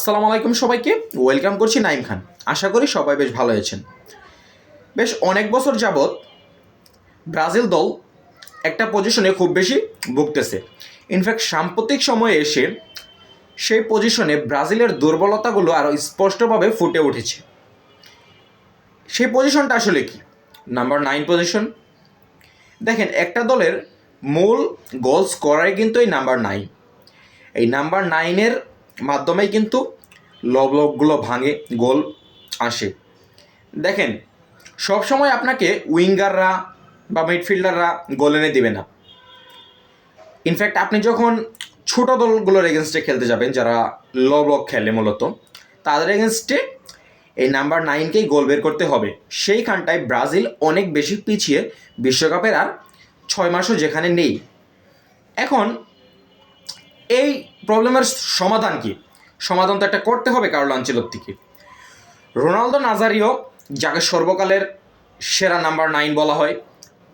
আসসালামু আলাইকুম সবাইকে। ওয়েলকাম করছি নাইম খান। আশা করি সবাই বেশ ভালো আছেন। বেশ অনেক বছর যাবৎ ব্রাজিল দল একটা পজিশনে খুব বেশি ভুগতেছে। ইনফ্যাক্ট সাম্প্রতিক সময়ে এসে সেই পজিশনে ব্রাজিলের দুর্বলতাগুলো আরও স্পষ্টভাবে ফুটে উঠেছে। সেই পজিশনটা আসলে কি? Number nine position. দেখেন, একটা দলের মূল গোল স্কোরারই কিন্তু এই নাম্বার নাইন। এই নাম্বার নাইনের মাধ্যমেই কিন্তু লবলকগুলো ভাঙে, গোল আসে। দেখেন, সবসময় আপনাকে উইঙ্গাররা বা মিডফিল্ডাররা গোল এনে দিবে না। ইনফ্যাক্ট আপনি যখন ছোট দলগুলোর এগেনস্টে খেলতে যাবেন, যারা লো ব্লক খেলে মূলত, তাদের এগেনস্টে এই নাম্বার নাইনকেই গোল বের করতে হবে। সেইখানটায় ব্রাজিল অনেক বেশি পিছিয়ে বিশ্বকাপের আর ছয় মাসও যেখানে নেই। এখন এই প্রবলেমের সমাধান কি? সমাধান তো একটা করতে হবে কার্লো আঞ্চেলত্তিকে রোনালদো নাজারিও, যাকে সর্বকালের সেরা নাম্বার নাইন বলা হয়,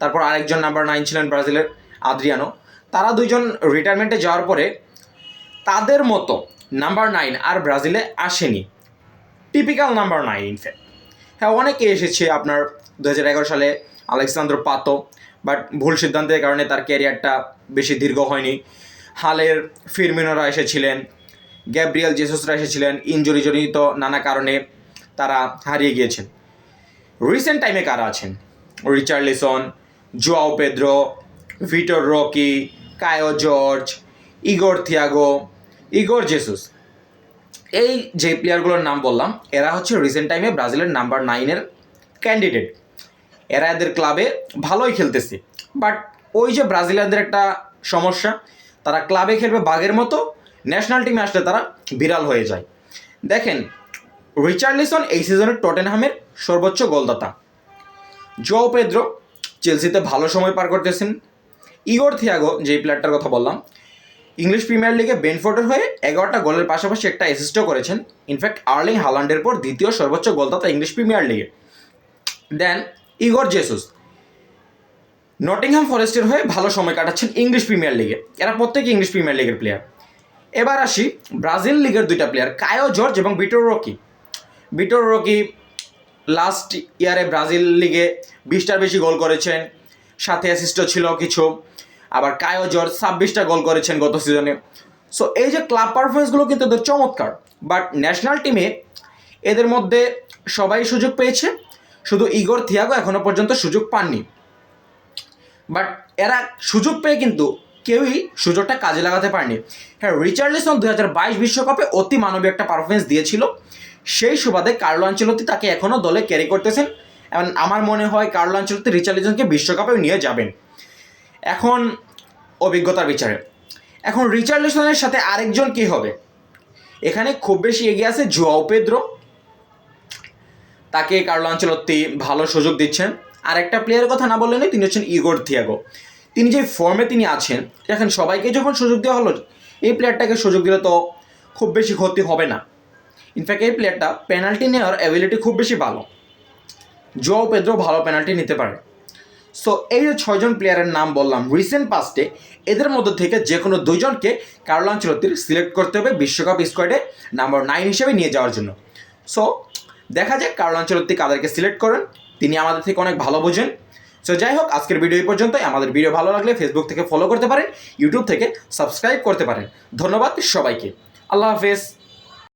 তারপর আরেকজন নাম্বার নাইন ছিলেন ব্রাজিলের আদ্রিয়ানো, তারা দুইজন রিটায়ারমেন্টে যাওয়ার পরে তাদের মতো নাম্বার নাইন আর ব্রাজিলে আসেনি। টিপিক্যাল নাম্বার নাইন ইনফ্যাক্ট হ্যাঁ অনেকে এসেছে আপনার দু হাজার এগারো সালে আলেকসান্দ্র পাতো বাট ভুল সিদ্ধান্তের কারণে তার ক্যারিয়ারটা বেশি দীর্ঘ হয়নি। হালের ফিরমিনোরা এসেছিলেন, গ্যাব্রিয়েল জেসুসরা এসেছিলেন ইঞ্জুরি জনিত নানা কারণে তারা হারিয়ে গিয়েছেন। রিসেন্ট টাইমে কারা আছেন? Richarlison Joao Pedro Vitor Roque Caio Jorge Igor Thiago Igor Jesus এই যে প্লেয়ারগুলোর নাম বললাম, এরা হচ্ছে রিসেন্ট টাইমে ব্রাজিলের নাম্বার নাইনের ক্যান্ডিডেট এরা এদের ক্লাবে ভালোই খেলতেছে। বাট ওই যে ব্রাজিলারদের একটা সমস্যা তারা ক্লাবে খেলবে বাঘের মতো ন্যাশনাল টিমে আসলে তারা বিড়াল হয়ে যায়। দেখেন, রিচার্লিসন এই সিজনের টটেনহামের সর্বোচ্চ গোলদাতা। জো পেদ্রো চেলসিতে ভালো সময় পার করতেছেন। ইগোর থিয়াগো যে প্লেয়ারটার কথা বললাম, ইংলিশ প্রিমিয়ার লিগে বেনফোর্ডের হয়ে এগারোটা গোলের পাশাপাশি একটা অ্যাসিস্টও করেছেন। ইনফ্যাক্ট আর্লিং হালান্ডের পর দ্বিতীয় সর্বোচ্চ গোলদাতা ইংলিশ প্রিমিয়ার লিগে। দেন ইগোর জেসুস নটিংহাম ফরেস্টের হয়ে ভালো সময় কাটাচ্ছেন ইংলিশ প্রিমিয়ার লিগে। এরা প্রত্যেকে ইংলিশ প্রিমিয়ার লিগের প্লেয়ার এবার আসি ব্রাজিল লিগের দুইটা প্লেয়ার কায়ো জর্জ এবং Vitor Roque. Vitor Roque last ইয়ারে ব্রাজিল লিগে বিশটার বেশি গোল করেছেন, সাথে অ্যাসিস্টও ছিল কিছু। আবার কায়ো জর্জ ছাব্বিশটা গোল করেছেন গত সিজনে সো এই যে ক্লাব পারফরমেন্সগুলো কিন্তু এদের চমৎকার। বাট ন্যাশনাল টিমে এদের মধ্যে সবাই সুযোগ পেয়েছে। শুধু ইগোর থিয়াগো এখনও পর্যন্ত সুযোগ পাননি। বাট এরা সুযোগ পেয়ে কিন্তু কেউই সুযোগটা কাজে লাগাতে পারেনি। হ্যাঁ রিচার্লিসন দু হাজার বাইশ বিশ্বকাপে অতি মানবীয় একটা পারফরমেন্স দিয়েছিল। সেই সুবাদে কার্লো আঞ্চলতি তাকে এখনও দলে ক্যারি করতেছেন এবং আমার মনে হয় কার্লো আঞ্চলতি রিচার্লিসনকে বিশ্বকাপে নিয়ে যাবেন। এখন অভিজ্ঞতার বিচারে। এখন রিচার্লিসনের সাথে আরেকজন কি হবে? এখানে খুব বেশি এগিয়ে আছে জোয়াও পেদ্রো। তাকে কার্লো আঞ্চলত্তি ভালো সুযোগ দিচ্ছেন। আর একটা প্লেয়ারের কথা না বললেন তিনি হচ্ছেন ইগোর থিয়াগো তিনি যে ফর্মে তিনি আছেন, দেখেন সবাইকে যখন সুযোগ দেওয়া হলো, এই প্লেয়ারটাকে সুযোগ দিলে তো খুব বেশি ক্ষতি হবে না। ইনফ্যাক্ট এই প্লেয়ারটা পেনাল্টি নেওয়ার অ্যাবিলিটি খুব বেশি ভালো। জো পেদ্রো ভালো পেনাল্টি নিতে পারে। সো এই যে ছয়জন প্লেয়ারের নাম বললাম রিসেন্ট পাস্টে এদের মধ্যে থেকে যে কোনো দুইজনকে কার্লো আঞ্চলতির সিলেক্ট করতে হবে বিশ্বকাপ স্কোয়াডে নাম্বার নাইন হিসেবে নিয়ে যাওয়ার জন্য। সো দেখা যাক কার্লো আঞ্চলতি কাদেরকে সিলেক্ট করেন। তিনি আমাদের থেকে অনেক ভালো বোঝেন। সো যাই হোক আজকের ভিডিও এই পর্যন্তই। আমাদের ভিডিও ভালো লাগলে ফেসবুক থেকে ফলো করতে পারেন ইউটিউব থেকে সাবস্ক্রাইব করতে পারেন। ধন্যবাদ সবাইকে। আল্লাহ হাফেজ।